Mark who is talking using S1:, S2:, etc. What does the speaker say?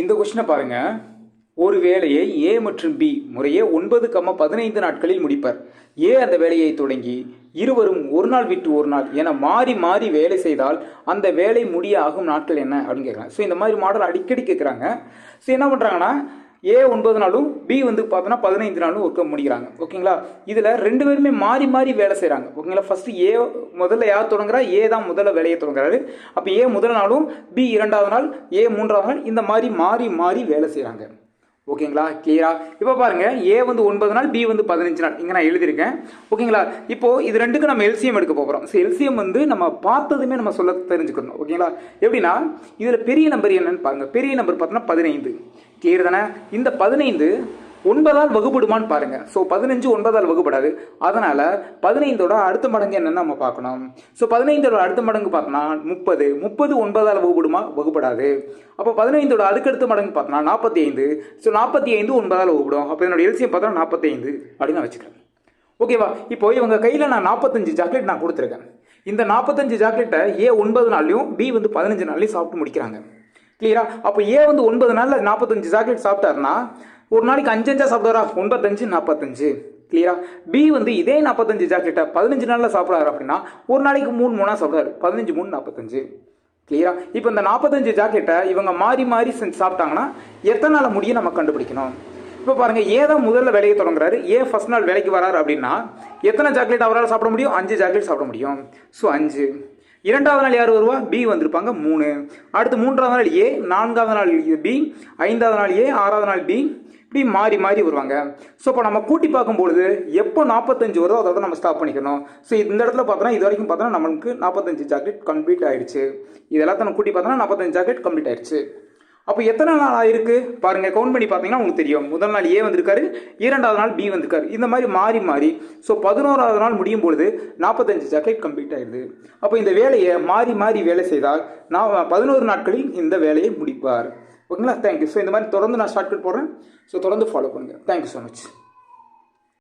S1: இந்த கொஸ்டினை பாருங்க. ஒரு வேலையை ஏ மற்றும் பி முறையே ஒன்பது கம்ம பதினைந்து நாட்களில் முடிப்பர். ஏ அந்த வேலையை தொடங்கி இருவரும் ஒரு நாள் விட்டு ஒரு நாள் என மாறி மாறி வேலை செய்தால் அந்த வேலை முடிய ஆகும் நாட்கள் என்ன அப்படின்னு கேட்குறாங்க ஸோ இந்த மாதிரி மாடல் அடிக்கடி கேட்குறாங்க. ஸோ என்ன பண்ணுறாங்கன்னா ஏ ஒன்பது நாளும் பி வந்து பார்த்தோன்னா பதினைந்து நாளும் ஒர்க் முடிக்கிறாங்க ஓகேங்களா? இதில் ரெண்டு பேருமே மாறி மாறி வேலை செய்கிறாங்க ஓகேங்களா? ஃபஸ்ட்டு ஏ முதல்ல யார் தொடங்குறா? ஏ தான் முதல்ல வேலையை தொடங்குறாரு. அப்போ ஏ முதல் நாளும் பி இரண்டாவது நாள் ஏ மூன்றாவது நாள் இந்த மாதிரி மாறி மாறி வேலை செய்கிறாங்க ஓகேங்களா? கிளியரா இப்போ பாருங்க ஏ வந்து ஒன்பது நாள் பி வந்து பதினஞ்சு நாள். இங்கே நான் எழுதியிருக்கேன். ஓகேங்களா? இப்போ இது ரெண்டுக்கு நம்ம எல்சிஎம் எடுக்க போகிறோம் ஸோ எல்சிஎம் வந்து நம்ம பார்த்ததுமே நம்ம சொல்ல தெரிஞ்சுக்கணும். ஓகேங்களா? எப்படின்னா இதில் பெரிய நம்பர் என்னன்னு பாருங்க. பெரிய நம்பர் பார்த்தோன்னா பதினைந்து. கிளியர் தானே? இந்த பதினைந்து ஒன்பதால் வகுப்படுமான்னு பாருங்க. ஸோ பதினஞ்சு ஒன்பதால் வகுப்படாது அதனால பதினைந்தோட அடுத்த மடங்கு என்னன்னு நம்ம பார்க்கணும். ஸோ பதினைந்தோட அடுத்த மடங்கு பார்த்தோம்னா முப்பது. முப்பது ஒன்பதால் வகுப்படுமா வகுப்படாது அப்போ பதினைந்தோட அதுக்கடுத்த மடங்கு பார்த்தோம்னா நாற்பத்தி ஐந்து ஸோ நாற்பத்தி ஐந்து ஒன்பதால் வகுப்படும் அப்போ என்னோட எல்சியம் பார்த்தோம்னா நாற்பத்தி ஐந்து அப்படின்னு நான் வச்சுக்கிறேன். ஓகேவா இப்போ இவங்க கையில் நான் நாற்பத்தஞ்சு சாக்லேட் நான் கொடுத்துருக்கேன். இந்த நாற்பத்தஞ்சு சாக்லேட்டை ஏ ஒன்பது நாள்லையும் பி வந்து பதினஞ்சு நாள்லையும் சாப்பிட்டு முடிக்கிறாங்க. கிளியரா அப்போ ஏ வந்து ஒன்பது நாளில் நாற்பத்தஞ்சு சாக்லேட் சாப்பிட்டாருன்னா ஒரு நாளைக்கு அஞ்சஞ்சா சாப்பிடுவாரா ஒன்பத்தஞ்சு நாற்பத்தஞ்சு கிளியரா பி வந்து இதே நாற்பத்தஞ்சு ஜாக்கெட்டை பதினஞ்சு நாளில் சாப்பிட்றாரு அப்படின்னா ஒரு நாளைக்கு மூணு மூணாக சாப்பிட்றாரு. பதினஞ்சு மூணு நாற்பத்தஞ்சு கிளியரா இப்போ இந்த நாற்பத்தஞ்சு ஜாக்கெட்டை இவங்க மாறி மாறி செஞ்சு சாப்பிட்டாங்கன்னா எத்தனை நாள் முடியும் நம்ம கண்டுபிடிக்கணும்? இப்போ பாருங்கள் ஏ தான் முதல்ல வேலையை தொடங்குறாரு. ஏ ஃபர்ஸ்ட் நாள் வேலைக்கு வராரு அப்படின்னா எத்தனை சாக்லேட் அவரால் சாப்பிட முடியும்? அஞ்சு சாக்லேட் சாப்பிட முடியும். ஸோ அஞ்சு. இரண்டாவது நாள் யார் வருவா? பி வந்திருப்பாங்க. மூணு. அடுத்து மூன்றாவது நாள் ஏ நான்காவது நாள் பி ஐந்தாவது நாள் ஏ ஆறாவது நாள் பி இப்படி மாறி மாறி வருவாங்க. ஸோ இப்போ நம்ம கூட்டி பார்க்கும்பொழுது எப்போ நாற்பத்தஞ்சு வருதோ அதோட நம்ம ஸ்டாப் பண்ணிக்கணும். ஸோ இந்த இடத்துல பார்த்தோன்னா இது வரைக்கும் பார்த்தோன்னா நம்மளுக்கு நாற்பத்தஞ்சு ஜாக்கெட் கம்ப்ளீட் ஆயிடுச்சு. இதெல்லாம் நம்ம கூட்டி பார்த்தோன்னா நாற்பத்தஞ்சு ஜாக்கெட் கம்ப்ளீட் ஆயிடுச்சு. அப்போ எத்தனை நாள் ஆயிருக்கு? பாருங்க கவுண்ட் பண்ணி பார்த்தீங்கன்னா உங்களுக்கு தெரியும். முதல் நாள் ஏ வந்திருக்காரு இரண்டாவது நாள் பி வந்திருக்காரு. இந்த மாதிரி மாறி மாறி. ஸோ பதினோராவது நாள் முடியும் பொழுது நாற்பத்தஞ்சு ஜாக்கெட் கம்ப்ளீட் ஆயிடுது. அப்போ இந்த வேலையை மாறி மாறி வேலை செய்தால் நான் பதினோரு நாட்களில் இந்த வேலையை முடிப்பார். ஓகேங்களா? தேங்க்யூ ஸோ இந்த மாதிரி தொடர்ந்து நான் ஷார்ட்கட் போடுறேன். ஸோ தொடர்ந்து ஃபாலோ பண்ணுங்கள் தேங்க்யூ ஸோ மச்